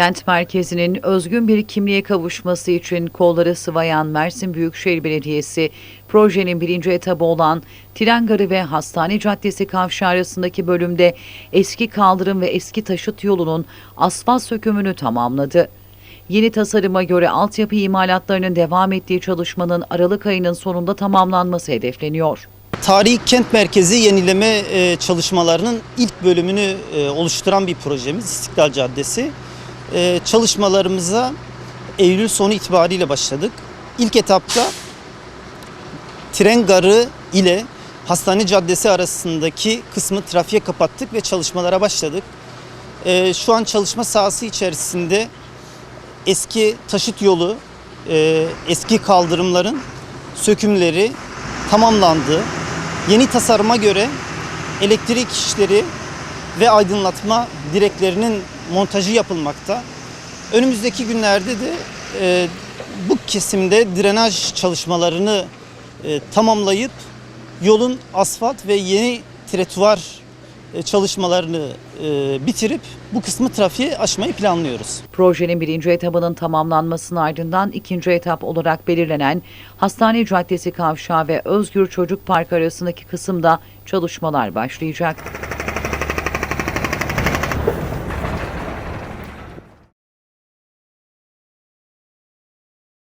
Kent merkezinin özgün bir kimliğe kavuşması için kolları sıvayan Mersin Büyükşehir Belediyesi, projenin birinci etabı olan Tren Garı ve Hastane Caddesi kavşağı arasındaki bölümde eski kaldırım ve eski taşıt yolunun asfalt sökümünü tamamladı. Yeni tasarıma göre altyapı imalatlarının devam ettiği çalışmanın Aralık ayının sonunda tamamlanması hedefleniyor. Tarihi kent merkezi yenileme e, çalışmalarının ilk bölümünü e, oluşturan bir projemiz İstiklal Caddesi. E, Çalışmalarımıza Eylül sonu itibariyle başladık. İlk etapta tren garı ile Hastane Caddesi arasındaki kısmı trafiğe kapattık ve çalışmalara başladık. E, Şu an çalışma sahası içerisinde eski taşıt yolu, e, eski kaldırımların sökümleri tamamlandı. Yeni tasarıma göre elektrik işleri ve aydınlatma direklerinin montajı yapılmakta. Önümüzdeki günlerde de e, bu kesimde drenaj çalışmalarını e, tamamlayıp yolun asfalt ve yeni tretuar e, çalışmalarını e, bitirip bu kısmı trafiğe açmayı planlıyoruz. Projenin birinci etabının tamamlanmasının ardından ikinci etap olarak belirlenen Hastane Caddesi kavşağı ve Özgür Çocuk Parkı arasındaki kısımda çalışmalar başlayacak.